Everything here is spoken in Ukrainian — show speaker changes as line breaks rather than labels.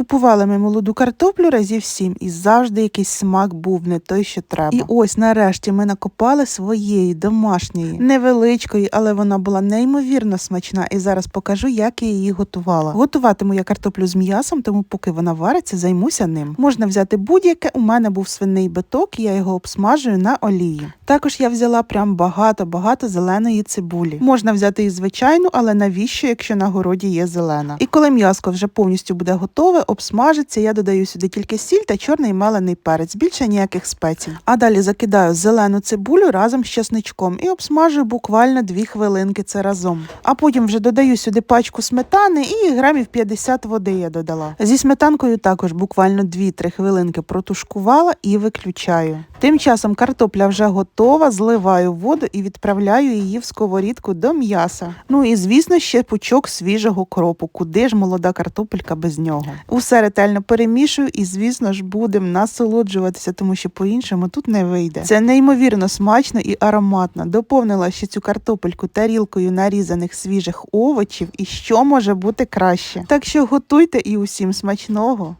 Купували ми молоду картоплю разів сім, і завжди якийсь смак був не той, що треба. І ось нарешті ми накопали своєї домашньої, невеличкої, але вона була неймовірно смачна. І зараз покажу, як я її готувала. Готуватиму я картоплю з м'ясом, тому поки вона вариться, займуся ним. Можна взяти будь-яке. У мене був свиний биток, і я його обсмажую на олії. Також я взяла прям багато-багато зеленої цибулі. Можна взяти і звичайну, але навіщо, якщо на городі є зелена? І коли м'яско вже повністю буде готове, обсмажиться, я додаю сюди тільки сіль та чорний мелений перець, більше ніяких спецій. А далі закидаю зелену цибулю разом з чесничком і обсмажую буквально 2 хвилинки це разом. А потім вже додаю сюди пачку сметани і грамів 50 води я додала. Зі сметанкою також буквально 2-3 хвилинки протушкувала і виключаю. Тим часом картопля вже готова, зливаю воду і відправляю її в сковорідку до м'яса. Ну і звісно, ще пучок свіжого кропу. Куди ж молода картопелька без нього? Усе ретельно перемішую і, звісно ж, будемо насолоджуватися, тому що по-іншому тут не вийде. Це неймовірно смачно і ароматно. Доповнила ще цю картопельку тарілкою нарізаних свіжих овочів. І що може бути краще? Так що готуйте і усім смачного.